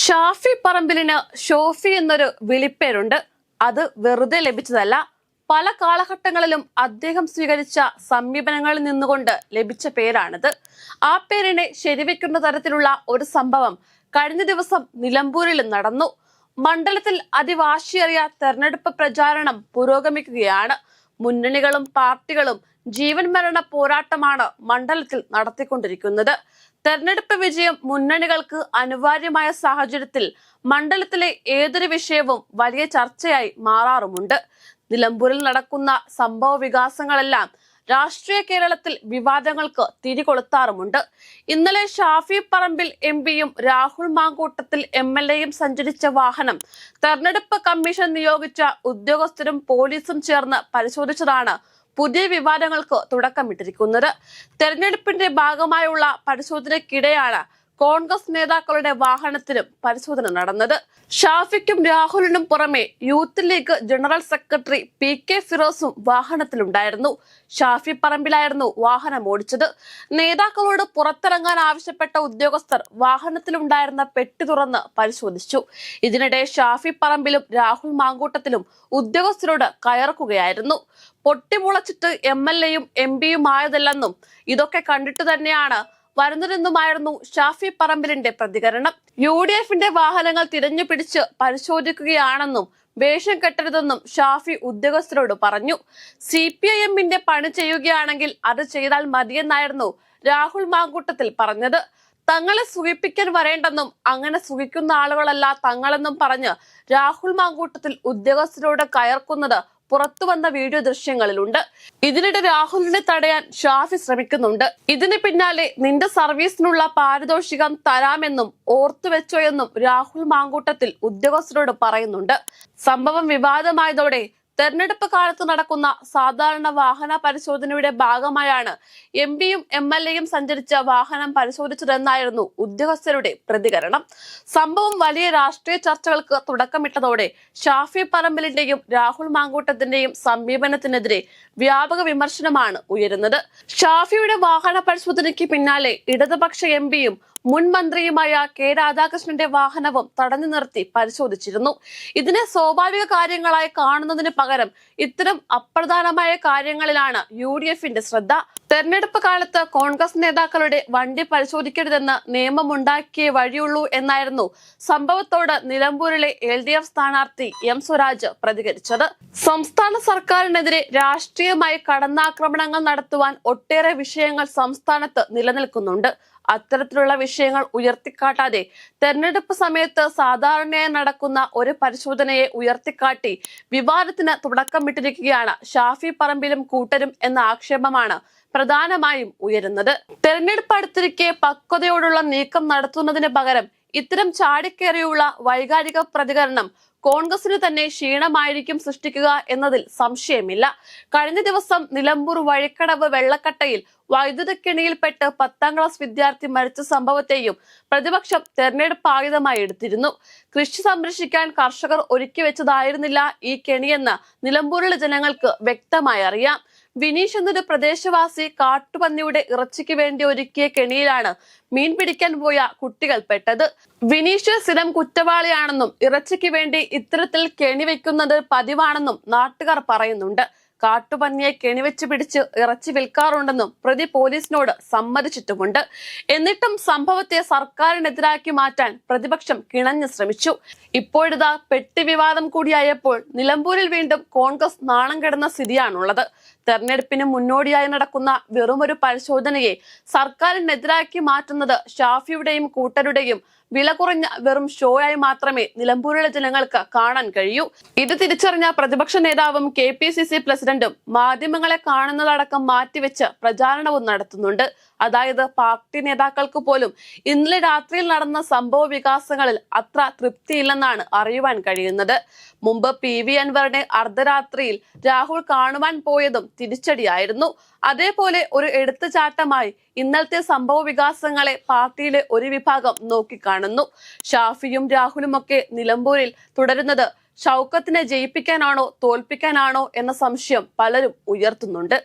ഷാഫി പറമ്പിലിന് ഷോഫി എന്നൊരു വിളിപ്പേരുണ്ട്. അത് വെറുതെ ലഭിച്ചതല്ല പല കാലഘട്ടങ്ങളിലും അദ്ദേഹം സ്വീകരിച്ച സമീപനങ്ങളിൽ നിന്നുകൊണ്ട് ലഭിച്ച പേരാണിത്. ആ പേരിനെ ശരിവെക്കുന്ന തരത്തിലുള്ള ഒരു സംഭവം കഴിഞ്ഞ ദിവസം നിലമ്പൂരിൽ നടന്നു. മണ്ഡലത്തിൽ അതിവാശിയേറിയ തെരഞ്ഞെടുപ്പ് പ്രചാരണം പുരോഗമിക്കുകയാണ്. മുന്നണികളും പാർട്ടികളും ജീവൻ മരണ പോരാട്ടമാണ് മണ്ഡലത്തിൽ നടത്തിക്കൊണ്ടിരിക്കുന്നത്. തെരഞ്ഞെടുപ്പ് വിജയം മുന്നണികൾക്ക് അനിവാര്യമായ സാഹചര്യത്തിൽ മണ്ഡലത്തിലെ ഏതൊരു വിഷയവും വലിയ ചർച്ചയായി മാറാറുമുണ്ട്. നിലമ്പൂരിൽ നടക്കുന്ന സംഭവ വികാസങ്ങളെല്ലാം രാഷ്ട്രീയ കേരളത്തിൽ വിവാദങ്ങൾക്ക് തിരികൊളുത്താറുമുണ്ട് ഇന്നലെ ഷാഫി പറമ്പിൽ എം പിയും രാഹുൽ മാങ്കൂട്ടത്തിൽ എം എൽ എയും സഞ്ചരിച്ച വാഹനം തെരഞ്ഞെടുപ്പ് കമ്മീഷൻ നിയോഗിച്ച ഉദ്യോഗസ്ഥരും പോലീസും ചേർന്ന് പരിശോധിച്ചതാണ് പുതിയ വിവാദങ്ങൾക്ക് തുടക്കമിട്ടിരിക്കുന്നത്. തെരഞ്ഞെടുപ്പിന്റെ ഭാഗമായുള്ള പരിശോധനയ്ക്കിടെയാണ് കോൺഗ്രസ് നേതാക്കളുടെ വാഹനത്തിലും പരിശോധന നടന്നത്. ഷാഫിക്കും രാഹുലിനും പുറമെ youth league general secretary P K ഫിറോസും വാഹനത്തിലുണ്ടായിരുന്നു. ഷാഫി പറമ്പിലായിരുന്നു വാഹനം ഓടിച്ചത്. നേതാക്കളോട് പുറത്തിറങ്ങാൻ ആവശ്യപ്പെട്ട ഉദ്യോഗസ്ഥർ വാഹനത്തിലുണ്ടായിരുന്ന പെട്ടി തുറന്ന് പരിശോധിച്ചു. ഇതിനിടെ ഷാഫി പറമ്പിലും രാഹുൽ മാങ്കൂട്ടത്തിലും ഉദ്യോഗസ്ഥരോട് കയർക്കുകയായിരുന്നു പൊട്ടിമുളച്ചിട്ട് എം എൽ എയും എം പിയും ആയതല്ലെന്നും ഇതൊക്കെ കണ്ടിട്ട് തന്നെയാണ് വരുന്നതെന്നുമായിരുന്നു ഷാഫി പറമ്പിലിന്റെ പ്രതികരണം. യു ഡി എഫിന്റെ വാഹനങ്ങൾ തിരഞ്ഞു പിടിച്ച് പരിശോധിക്കുകയാണെന്നും വേഷം കെട്ടരുതെന്നും ഷാഫി ഉദ്യോഗസ്ഥരോട് പറഞ്ഞു. സി പി ഐ എമ്മിന്റെ പണി ചെയ്യുകയാണെങ്കിൽ അത് ചെയ്താൽ മതിയെന്നായിരുന്നു രാഹുൽ മാങ്കൂട്ടത്തിൽ പറഞ്ഞത്. തങ്ങളെ സുഖിപ്പിക്കാൻ വരേണ്ടെന്നും അങ്ങനെ സുഖിക്കുന്ന ആളുകളല്ല തങ്ങളെന്നും പറഞ്ഞ് രാഹുൽ മാങ്കൂട്ടത്തിൽ ഉദ്യോഗസ്ഥരോട് കയർക്കുന്നത് പുറത്തു വന്ന വീഡിയോ ദൃശ്യങ്ങളിലുണ്ട്. ഇതിനിടെ രാഹുലിനെ തടയാൻ ഷാഫി ശ്രമിക്കുന്നുണ്ട്. ഇതിന് പിന്നാലെ നിന്റെ സർവീസിനുള്ള പാരിതോഷികം തരാമെന്നും ഓർത്തു വെച്ചോ എന്നും രാഹുൽ മാങ്കൂട്ടത്തിൽ ഉദ്യോഗസ്ഥരോട് പറയുന്നുണ്ട്. സംഭവം വിവാദമായതോടെ തെരഞ്ഞെടുപ്പ് കാലത്ത് നടക്കുന്ന സാധാരണ വാഹന പരിശോധനയുടെ ഭാഗമായാണ് എം പിയും എം എൽ എയും സഞ്ചരിച്ച വാഹനം പരിശോധിച്ചതെന്നായിരുന്നു ഉദ്യോഗസ്ഥരുടെ പ്രതികരണം. സംഭവം വലിയ രാഷ്ട്രീയ ചർച്ചകൾക്ക് തുടക്കമിട്ടതോടെ ഷാഫി പറമ്പലിന്റെയും രാഹുൽ മാങ്കൂട്ടത്തിന്റെയും സമീപനത്തിനെതിരെ വ്യാപക വിമർശനമാണ് ഉയരുന്നത്. ഷാഫിയുടെ വാഹന പരിശോധനയ്ക്ക് പിന്നാലെ ഇടതുപക്ഷ എം പിയും മുൻ മന്ത്രിയുമായ കെ രാധാകൃഷ്ണന്റെ വാഹനവും തടഞ്ഞു നിർത്തി പരിശോധിച്ചിരുന്നു. ഇതിനെ സ്വാഭാവിക കാര്യങ്ങളായി കാണുന്നതിന് പകരം ഇത്തരം അപ്രധാനമായ കാര്യങ്ങളിലാണ് യു ഡി എഫിന്റെ ശ്രദ്ധ. തെരഞ്ഞെടുപ്പ് കാലത്ത് കോൺഗ്രസ് നേതാക്കളുടെ വണ്ടി പരിശോധിക്കരുതെന്ന് നിയമമുണ്ടാക്കിയേ വഴിയുള്ളൂ എന്നായിരുന്നു സംഭവത്തോട് നിലമ്പൂരിലെ എൽ ഡി എഫ് സ്ഥാനാർത്ഥി എം സ്വരാജ് പ്രതികരിച്ചത്. സംസ്ഥാന സർക്കാരിനെതിരെ രാഷ്ട്രീയമായി കടന്നാക്രമണങ്ങൾ നടത്തുവാൻ ഒട്ടേറെ വിഷയങ്ങൾ സംസ്ഥാനത്ത് നിലനിൽക്കുന്നുണ്ട്. അത്തരത്തിലുള്ള വിഷയങ്ങൾ ഉയർത്തിക്കാട്ടാതെ തെരഞ്ഞെടുപ്പ് സമയത്ത് സാധാരണയായി നടക്കുന്ന ഒരു പരിശോധനയെ ഉയർത്തിക്കാട്ടി വിവാദത്തിന് തുടക്കമിട്ടിരിക്കുകയാണ് ഷാഫി പറമ്പിലും കൂട്ടരും എന്ന ആക്ഷേപമാണ് പ്രധാനമായും ഉയരുന്നത്. തെരഞ്ഞെടുപ്പ് അടുത്തിരിക്കെ പക്വതയോടുള്ള നീക്കം നടത്തുന്നതിന് പകരം ഇത്തരം ചാടിക്കേറിയുള്ള വൈകാരിക പ്രതികരണം കോൺഗ്രസിന് തന്നെ ക്ഷീണമായിരിക്കും സൃഷ്ടിക്കുക എന്നതിൽ സംശയമില്ല. കഴിഞ്ഞ ദിവസം നിലമ്പൂർ വഴിക്കടവ് വെള്ളക്കട്ടയിൽ വൈദ്യുതക്കിണിയിൽപ്പെട്ട് പത്താം ക്ലാസ് വിദ്യാർത്ഥി മരിച്ച സംഭവത്തെയും പ്രതിപക്ഷം തെരഞ്ഞെടുപ്പ് ആയുധമായി എടുത്തിരുന്നു. കൃഷി സംരക്ഷിക്കാൻ കർഷകർ ഒരുക്കി വെച്ചതായിരുന്നില്ല ഈ കെണിയെന്ന് നിലമ്പൂരിലെ ജനങ്ങൾക്ക് വ്യക്തമായി അറിയാം. വിനീഷ് എന്നൊരു പ്രദേശവാസി കാട്ടുപന്നിയുടെ ഇറച്ചിക്ക് വേണ്ടി ഒരുക്കിയ കെണിയിലാണ് മീൻ പിടിക്കാൻ പോയ കുട്ടികൾ പെട്ടത്. വിനീഷ് സ്ഥിരം കുറ്റവാളിയാണെന്നും ഇറച്ചിക്ക് വേണ്ടി ഇത്തരത്തിൽ കെണി വെക്കുന്നത് പതിവാണെന്നും നാട്ടുകാർ പറയുന്നുണ്ട്. കാട്ടുപന്നിയെ കെണിവെച്ച് പിടിച്ച് ഇറച്ചി വിൽക്കാറുണ്ടെന്നും പ്രതി പോലീസിനോട് സമ്മതിച്ചിട്ടുമുണ്ട്. എന്നിട്ടും സംഭവത്തെ സർക്കാരിനെതിരാക്കി മാറ്റാൻ പ്രതിപക്ഷം കിണഞ്ഞു ശ്രമിച്ചു. ഇപ്പോഴിതാ പെട്ടി വിവാദം കൂടിയായപ്പോൾ നിലമ്പൂരിൽ വീണ്ടും കോൺഗ്രസ് നാണം കെടുന്ന സ്ഥിതിയാണുള്ളത്. തെരഞ്ഞെടുപ്പിന് മുന്നോടിയായി നടക്കുന്ന വെറുമൊരു പരിശോധനയെ സർക്കാരിനെതിരാക്കി മാറ്റുന്നത് ഷാഫിയുടെയും കൂട്ടരുടെയും വില കുറഞ്ഞ വെറും ഷോയായി മാത്രമേ നിലമ്പൂരിലെ ജനങ്ങൾക്ക് കാണാൻ കഴിയൂ. ഇത് തിരിച്ചറിഞ്ഞ പ്രതിപക്ഷ നേതാവും കെ പി സി സി പ്രസിഡന്റും മാധ്യമങ്ങളെ കാണുന്നതടക്കം മാറ്റിവെച്ച് പ്രചാരണവും നടത്തുന്നുണ്ട്. അതായത് പാർട്ടി നേതാക്കൾക്ക് പോലും ഇന്നലെ രാത്രിയിൽ നടന്ന സംഭവ വികാസങ്ങളിൽ അത്ര തൃപ്തിയില്ലെന്നാണ് അറിയുവാൻ കഴിയുന്നത്. മുമ്പ് പി വി അൻവറിനെ അർദ്ധരാത്രിയിൽ രാഹുൽ കാണുവാൻ പോയതും തിരിച്ചടിയായിരുന്നു. അതേപോലെ ഒരു എടുത്തുചാട്ടമായി ഇന്നലത്തെ സംഭവ വികാസങ്ങളെ പാർട്ടിയിലെ ഒരു വിഭാഗം നോക്കിക്കാണുന്നു. ഷാഫിയും രാഹുലും ഒക്കെ നിലമ്പൂരിൽ തുടരുന്നത് ഷൗക്കത്തിനെ ജയിപ്പിക്കാനാണോ തോൽപ്പിക്കാനാണോ എന്ന സംശയം പലരും ഉയർത്തുന്നുണ്ട്.